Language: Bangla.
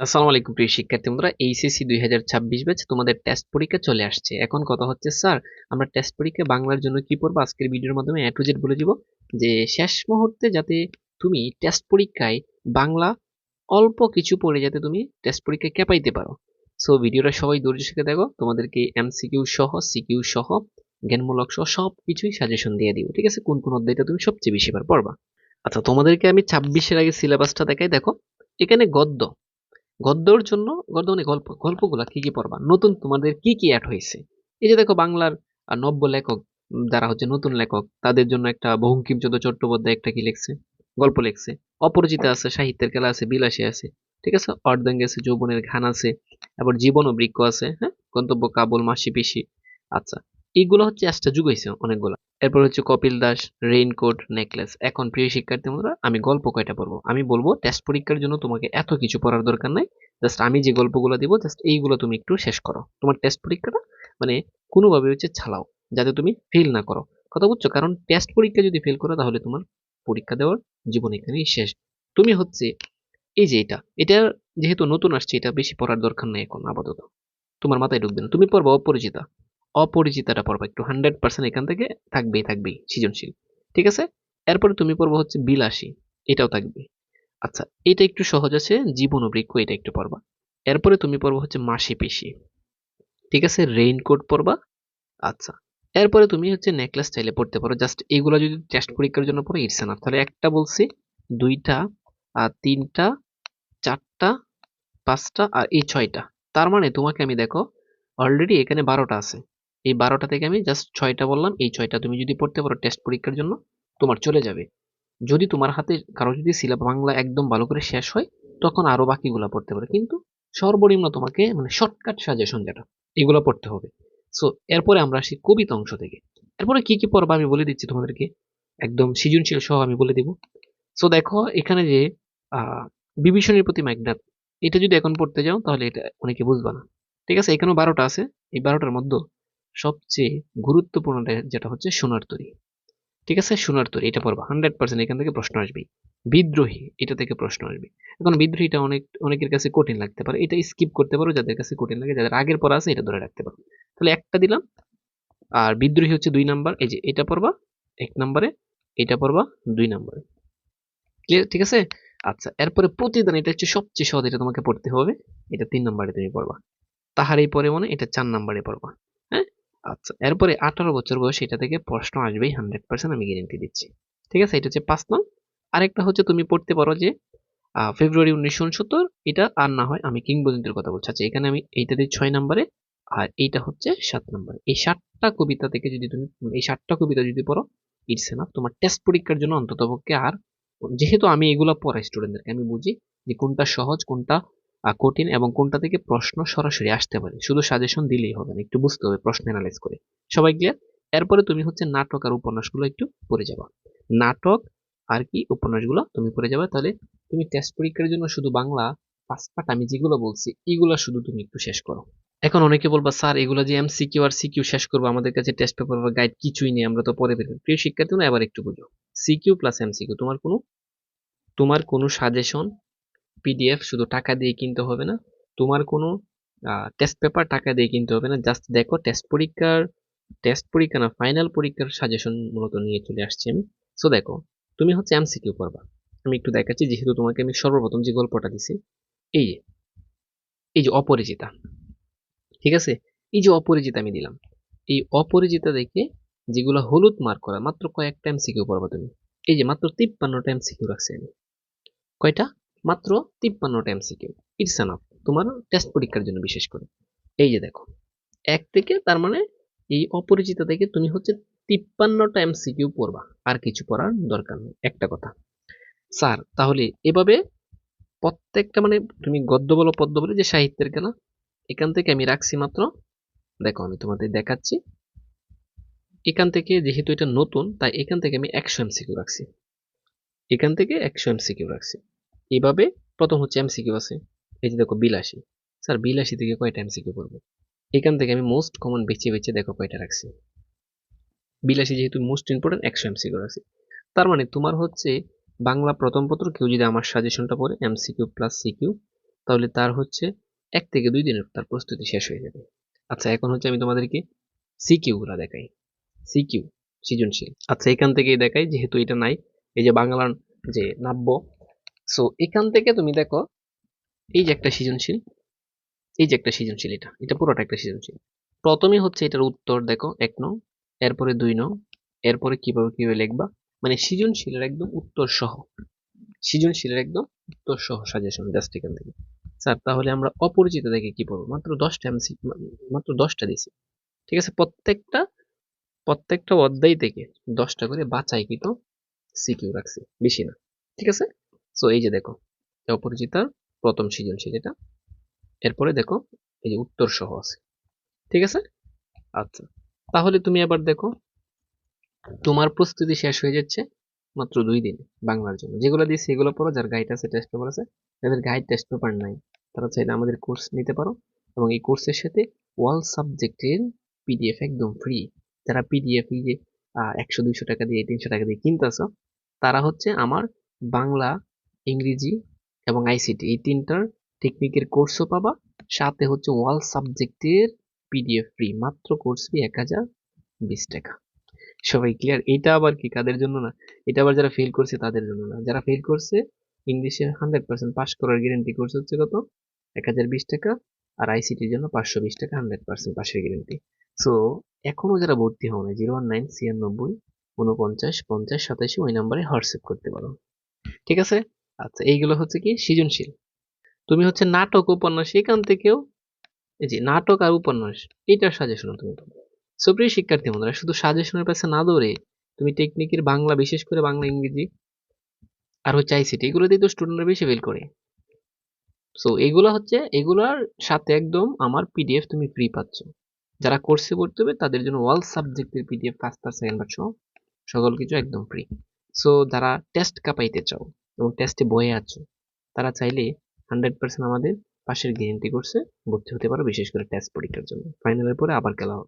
আসসালামু আলাইকুম প্রিয় শিক্ষার্থী বন্ধুরা, এইচএসসি দুই হাজার ছাব্বিশ ব্যাচ তোমাদের টেস্ট পরীক্ষা চলে আসছে। এখন কথা হচ্ছে, স্যার, আমরা টেস্ট পরীক্ষা বাংলার জন্য কি পড়ব? আজকের ভিডিওর মাধ্যমে এ টু জেড বলে দিব যে, শেষ মুহূর্তে যাতে তুমি টেস্ট পরীক্ষায় বাংলা অল্প কিছু পড়ে যাতে তুমি টেস্ট পরীক্ষা ক্যাপাইতে পারো। সো ভিডিওটা সবাই ধৈর্য শিখে দেখো, তোমাদেরকে এমসিকিউ সহ সিকিউ সহ, জ্ঞানমূলক সহ সব কিছুই সাজেশন দিয়ে দিব। ঠিক আছে? কোন কোন অধ্যায়টা তুমি সবচেয়ে বেশি বার পড়বা? আচ্ছা তোমাদেরকে আমি ছাব্বিশের আগে সিলেবাসটা দেখাই, দেখো। এখানে গদ্য গদ্যর জন্য, গদ্য মানে গল্প, গল্পগুলা কি কি পড়বা? নতুন তোমাদের কি কি অ্যাড হয়েছে? এই যে দেখো বাংলার নব্য লেখক যারা হচ্ছে নতুন লেখক, তাদের জন্য একটা বঙ্কিমচন্দ্র চট্টোপাধ্যায় একটা কি লিখছে? গল্প লিখছে। অপরিচিতা আছে, সাহিত্যের খেলা আছে, বিলাসী আছে, ঠিক আছে? অর্ধাঙ্গে আছে, যৌবনের ঘান আছে, তারপর জীবন ও বৃক্ষ আছে হ্যাঁ? গন্তব্য কাবুল মাসি পিসি আচ্ছা। এইগুলো হচ্ছে একটা যুগ হয়েছে অনেকগুলো। এরপর হচ্ছে কপিল দাস রেইনকোট নেকলেস। এখন প্রিয় শিক্ষার্থী বন্ধুরা আমি গল্প কয়টা পড়ব? আমি বলব টেস্ট পরীক্ষার জন্য তোমাকে এত কিছু পড়ার দরকার নাই। জাস্ট আমি যে গল্পগুলো দিব জাস্ট এইগুলো তুমি একটু শেষ করো। তোমার টেস্ট পরীক্ষাটা মানে কোনোভাবে হচ্ছে ছাড়াও, যাতে তুমি ফেল না করো। কথা বুঝছ? কারণ টেস্ট পরীক্ষা যদি ফেল করো, তাহলে তোমার পরীক্ষা দেওয়ার জীবন এখানেই শেষ। তুমি হচ্ছে, এই যে এটা এটা যেহেতু নতুন আসছে, এটা বেশি পড়ার দরকার নেই এখন, আপাতত। তোমার মাথায় ঢুকবে না। তুমি পড়বা অপরিচিতা। অপরিচিতাটা পড়বা। একটু হান্ড্রেড পার্সেন্ট এখান থেকে থাকবেই থাকবেই, সৃজনশীল। ঠিক আছে? এরপরে তুমি পড়ব হচ্ছে বিলাসী। এটাও থাকবে। আচ্ছা এটা একটু সহজ আছে, জীবন বৃক্ষ, এটা একটু পড়বা। এরপরে তুমি পড়ব হচ্ছে মাসি পেশি ঠিক আছে? রেইনকোট পড়বা। আচ্ছা এরপরে তুমি হচ্ছে নেকলেস স্টাইলে পড়তে পারো। জাস্ট এগুলো যদি টেস্ট পরীক্ষার জন্য পড়ো ইটস এনাফ তাহলে একটা বলছি, দুইটা, আর তিনটা, চারটা, পাঁচটা, আর এই ছয়টা। তার মানে তোমাকে আমি দেখো অলরেডি এখানে বারোটা আছে। এই বারোটা থেকে আমি জাস্ট ছয়টা বললাম, এই ছয়টা তুমি যদি পড়তে পারো টেস্ট পরীক্ষার জন্য, তোমার চলে যাবে। যদি তোমার হাতে কারও যদি সিলেবাস বাংলা একদম ভালো করে শেষ হয়, তখন আরও বাকিগুলো পড়তে পারে। কিন্তু সর্বনিম্ন তোমাকে মানে শর্টকাট সাজেশন যেটা, এগুলো পড়তে হবে। সো এরপরে আমরা আসি কবিতা অংশ থেকে। এরপরে কি কি পড়বা আমি বলে দিচ্ছি তোমাদেরকে। একদম সৃজনশীল সহ আমি বলে দিব। সো দেখো এখানে যে বিভীষণের প্রতি ম্যাগনাত এটা যদি এখন পড়তে যাও তাহলে এটা অনেকে বুঝবা না। ঠিক আছে? এখানেও বারোটা আছে, এই বারোটার মধ্যে সবচেয়ে গুরুত্বপূর্ণ যেটা হচ্ছে সোনার তরী। ঠিক আছে? সোনার তরী, এটা পড়বা। হান্ড্রেড পার্সেন্ট এখান থেকে প্রশ্ন আসবে বিদ্রোহী, এটা থেকে প্রশ্ন আসবে এখন বিদ্রোহীটা অনেক অনেকের কাছে কঠিন লাগতে পারে। এটা স্কিপ করতে পারো, যাদের কাছে কঠিন লাগে, যাদের আগের পড়া আছে, এটা ধরে রাখতে পারো। তাহলে একটা দিলাম। আর বিদ্রোহী হচ্ছে দুই নাম্বার। এই যে এটা পড়বা, এক নম্বরে, এটা পড়বা, দুই নম্বরে। ক্লিয়ার ঠিক আছে? আচ্ছা এরপরে প্রতিদান, এটা হচ্ছে সবচেয়ে সহজ, এটা তোমাকে পড়তে হবে। এটা তিন নম্বরে তুমি পড়বা। তাহারই পরে মনে, এটা চার নম্বরে পড়বা। আচ্ছা এরপরে আঠারো বছর বয়স এটা থেকে প্রশ্ন আসবেই হান্ড্রেড পার্সেন্ট আমি গ্যারেন্টি দিচ্ছি। ঠিক আছে, এটা হচ্ছে পাঁচ নং। আরেকটা হচ্ছে তুমি পড়তে পারো যে ফেব্রুয়ারি উনিশশো উনসত্তর, এটা আর না হয় আমি কিংবদন্তির কথা বলছি। আচ্ছা এখানে আমি এইটা দিই ছয় নম্বরে, আর এইটা হচ্ছে সাত নম্বরে। এই সাতটা কবিতা থেকে যদি তুমি, এই সাতটা কবিতা যদি পড়ো ইটস এনাফ তোমার টেস্ট পরীক্ষার জন্য অন্ততপক্ষে আর, যেহেতু আমি এগুলো পড়াই স্টুডেন্টদেরকে আমি বুঝি যে কোনটা সহজ, কোনটা কঠিন এবং কোনটা থেকে প্রশ্ন সরাসরি আসতে পারে, শুধু সাজেশন দিলেই হবে না, একটু বুঝতে হবে, প্রশ্ন অ্যানালাইজ করে। সবাই ক্লিয়ার এরপরে তুমি হচ্ছে নাটক আর উপন্যাসগুলো একটু পড়ে যাবা। নাটক আর কি উপন্যাসগুলো তুমি পড়ে যাবে, তাহলে তুমি টেস্ট পরীক্ষার জন্য শুধু বাংলা পাঁচ পাঠ আমি যেগুলো বলছি, এগুলো শুধু তুমি একটু শেষ করো। এখন অনেকে বলবা, স্যার, এগুলো যে এম সিকিউ আর সিকিউ শেষ করব, আমাদের কাছে টেস্ট পেপার বা গাইড কিছুই নেই, আমরা তো পরে পেলাম প্রিয় শিক্ষার্থী না এবার একটু বুঝো। সিকিউ প্লাস এমসিকিউ তোমার কোনো তোমার কোনো সাজেশন পিডিএফ শুধু টাকা দিয়ে কিনতে হবে না, তোমার কোনো টেস্ট পেপার টাকা দিয়ে কিনতে হবে না জাস্ট দেখো টেস্ট পরীক্ষার টেস্ট পরীক্ষা না ফাইনাল পরীক্ষার সাজেশন মূলত নিয়ে চলে আসছি আমি। সো দেখো, তুমি হচ্ছে এমসিকিউ করবা। আমি একটু দেখাচ্ছি, যেহেতু তোমাকে আমি সর্বপ্রথম যে গল্পটা দিছি, এই যে এই যে অপরিচিতা, ঠিক আছে? এই যে অপরিচিতা আমি দিলাম, এই অপরিচিতা দেখে যেগুলো হলুদ মার্ক করা, মাত্র কয়েকটা এমসিকিউ পড়বা তুমি। এই যে মাত্র তিপ্পান্নটা এমসিকিউ রাখছি আমি। কয়টা? মাত্র তিপ্পান্নটা এমসিকিউ ইটস এনাফ তোমার টেস্ট পরীক্ষার জন্য বিশেষ করে। এই যে দেখো, এক থেকে তার মানে এই অপরিচিত থেকে তুমি হচ্ছে তিপ্পান্নটা এমসিকিউ পড়বা, আর কিছু পড়ার দরকার নেই। একটা কথা, স্যার, তাহলে এভাবে প্রত্যেকটা মানে তুমি গদ্য বলো, পদ্য বলো, যে সাহিত্যের খেলা, এখান থেকে আমি রাখছি মাত্র, দেখো আমি তোমাদের দেখাচ্ছি। এখান থেকে যেহেতু এটা নতুন, তাই এখান থেকে আমি একশো এমসিকিউ রাখছি। এখান থেকে একশো এমসিকিউ রাখছি। এইভাবে প্রথম হচ্ছে এমসিকিউ আছে। এই যে দেখো বিলাসী। স্যার, বিলাসী থেকে কয়টা এমসিকিউ করব এখান থেকে আমি মোস্ট কমন বেছে বেছে দেখো কয়টা রাখছি। বিলাসী যেহেতু মোস্ট ইম্পর্টেন্ট একশো এমসিকিউ রাখছি। তার মানে তোমার হচ্ছে বাংলা প্রথম পত্র, কেউ যদি আমার সাজেশনটা পড়ে এমসিকিউ প্লাস সিকিউ তাহলে তার হচ্ছে এক থেকে দুই দিনের তার প্রস্তুতি শেষ হয়ে যাবে। আচ্ছা এখন হচ্ছে আমি তোমাদেরকে সিকিউগুলা দেখাই। সিকিউ সৃজনশীল। আচ্ছা এখান থেকেই দেখাই, যেহেতু এটা নাই, এই যে বাংলার যে নাব্য সো এখান থেকে তুমি দেখো, এই যে একটা সৃজনশীল, এই যে একটা সৃজনশীল এটা এটা পুরোটা একটা সৃজনশীল। প্রথমে হচ্ছে এটার উত্তর দেখো, এক নং, এরপরে দুই নং, এরপরে কীভাবে কীভাবে লিখবা মানে সৃজনশীলের একদম উত্তর সহ, সৃজনশীলের একদম উত্তর সহ সাজেশন জাস্ট এখান থেকে। স্যার, তাহলে আমরা অপরিচিত দেখে কি পড়ব? মাত্র দশটা এমসি মাত্র দশটা দিছি ঠিক আছে, প্রত্যেকটা প্রত্যেকটা অধ্যায় থেকে দশটা করে বাছাইকৃত সিকিউ রাখছি, বেশি না। ঠিক আছে? সো এই যে দেখো এই অপরিচিতার প্রথম সৃজনশীল এটা এরপরে দেখো, এই যে উত্তর সহ আছে। ঠিক আছে? আচ্ছা তাহলে তুমি আবার দেখো, তোমার প্রস্তুতি শেষ হয়ে যাচ্ছে মাত্র দুই দিন বাংলার জন্য। যেগুলো দিয়েছি সেগুলো পড়ো, যার গাইড আছে টেস্ট পেপার আছে, যাদের গাইড টেস্ট পেপার নাই, তারা চাইলে আমাদের কোর্স নিতে পারো। এবং এই কোর্সের সাথে ওয়াল সাবজেক্টের পিডিএফ একদম ফ্রি যারা পিডিএফ যে একশো, দুইশো টাকা দিয়ে, তিনশো টাকা দিয়ে কিনতেছ, তারা হচ্ছে আমার বাংলা ইংরেজি এবং আইসিটি, এই তিনটার টেকনিকের কোর্সও পাবা। সাথে হচ্ছে ওয়াল সাবজেক্টের পিডিএফ ফ্রি মাত্র কোর্স ফি এক হাজার বিশ টাকা। সবাই ক্লিয়ার এটা আবার কি? কাদের জন্য না? এটা আবার যারা ফেল করছে, তাদের জন্য না। যারা ফেল করছে ইংলিশে হান্ড্রেড পার্সেন্ট পাস করার গ্যারেন্টি কোর্স হচ্ছে কত? এক হাজার বিশ টাকা। আর আইসিটির জন্য পাঁচশো বিশ টাকা হান্ড্রেড পার্সেন্ট পাশের গ্যারেন্টি সো এখনও যারা ভর্তি না জিরো ওয়ান নাইন ছিয়ানব্বই উনপঞ্চাশ পঞ্চাশ, সাতাশি ওই নাম্বারে হোয়াটসঅ্যাপ করতে পারো। ঠিক আছে? আচ্ছা এইগুলো হচ্ছে কি? সৃজনশীল। তুমি হচ্ছে নাটক, উপন্যাস, এখান থেকেও যে নাটক আর উপন্যাস, এইটার সাজেশন তুমি পাবে। সুপ্রিয় শিক্ষার্থী বন্ধুরা, শুধু সাজেশনের পাশে না দৌড়ে তুমি টেকনিকের বাংলা, বিশেষ করে বাংলা, ইংরেজি আর হচ্ছে আইসিটি দিয়ে তো স্টুডেন্টরা বেশি ফেল করে। সো এগুলো হচ্ছে, এগুলোর সাথে একদম আমার পিডিএফ তুমি ফ্রি পাচ্ছ। যারা কোর্সে পড়তে হবে, তাদের জন্য অল সাবজেক্টের পিডিএফ ফার্স্ট আর সেকেন্ড পাচ্ছ সকল কিছু একদম ফ্রি সো যারা টেস্ট কাপাইতে চাও এবং টেস্টে বয়ে আছো। তারা চাইলে হান্ড্রেড পার্সেন্ট আমাদের পাশের গ্যারেন্টি করছে ভর্তি হতে পারো বিশেষ করে টেস্ট পরীক্ষার জন্য। ফাইনালের পরে আবার খেলা হবে।